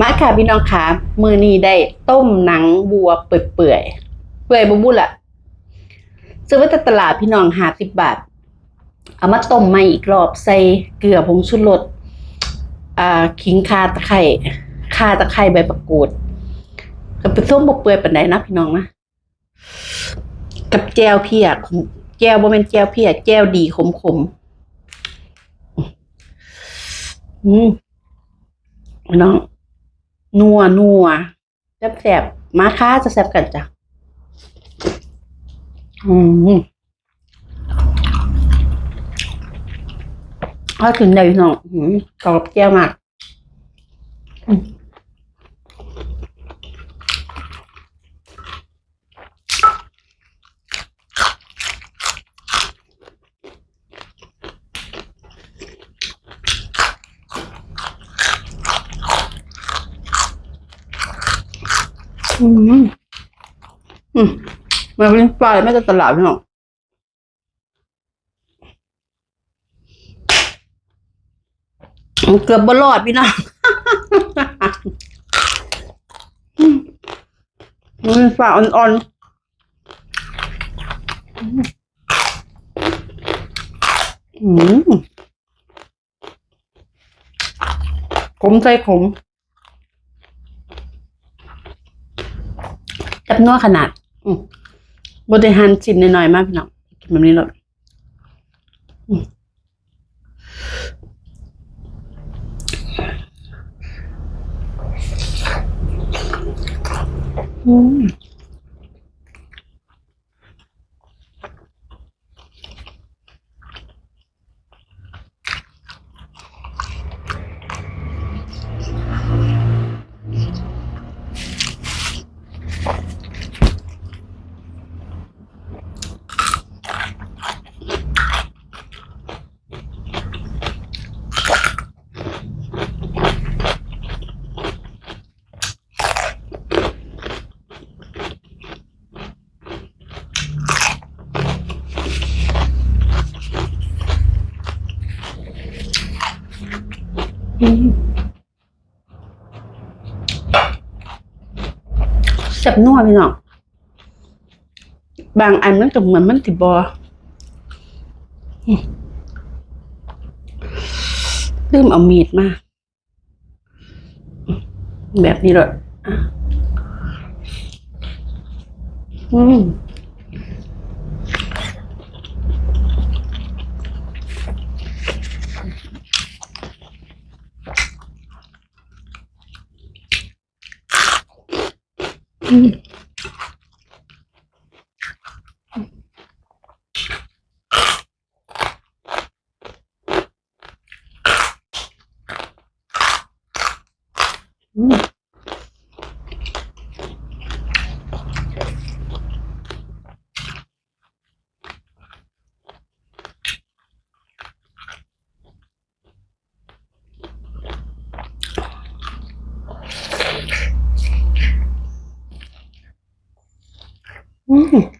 มาค่ะพี่น้องค่ะมือนี้ได้ต้มหนังวัวเปื่อยๆเปื่อยบุบุละซื้อไว้จากตลาดพี่น้องหาสิบบาท เอามาต้มม่อีกรอบใส่เกลือผงชูรสอ่าขิงคาตะไคร่คาตะไคร่ใบมะกูดก็เป็นส้มบเปื่อยปานใดนะพี่น้องนะกับแจวเพียขมแจวบ่แม่นแจวเพียแจวดีขมๆอืมพี่น้อง นัวนัวแซ่บแซ่บมาค้าจะแซ่บกันจ้ะอืมถ้าถึงได้พี่น้องอืมกรอบแก้วมาก อืมอืมมมาเป็นปลาไม่จะตลาดพี่น้องเกือบบรอดพี่น้องมันเป็นฝาอ่อนๆขมใจขม จับ นัวขนาดอืมบไดหันชิ้นน้อยๆมากพี่น้องกินแบบนี้เลยอืม อืมอืมแซ่บนัวพี่น้องบางอันมันก็เหมือนมันติบออืมลืมเอามีดมา แบบนี้เลยอะอืม อื ม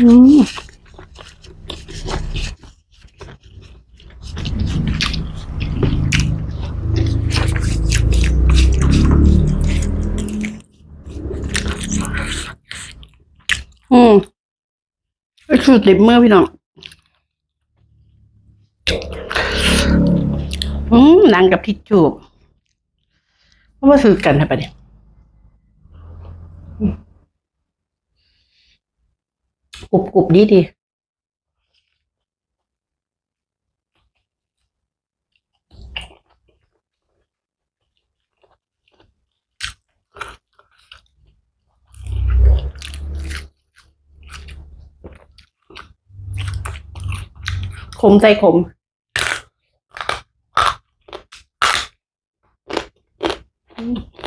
อืมอืมอืมอืมไอ้สูตรเล็บมือพี่น้อง อืมนางกับทิชจูบเพราะว่าซื้อกันใช่ปะเนี่ย กรุบกรุบดีดีขมใจขมอืม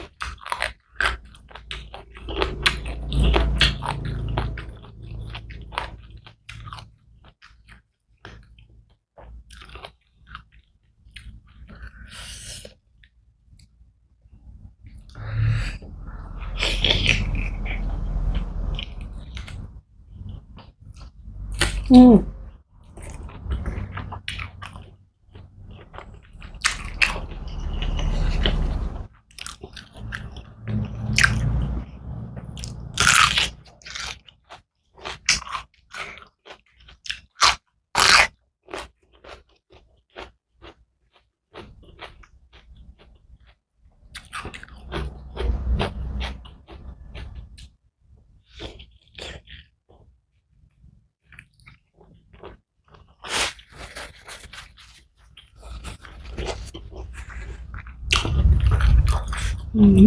อื ม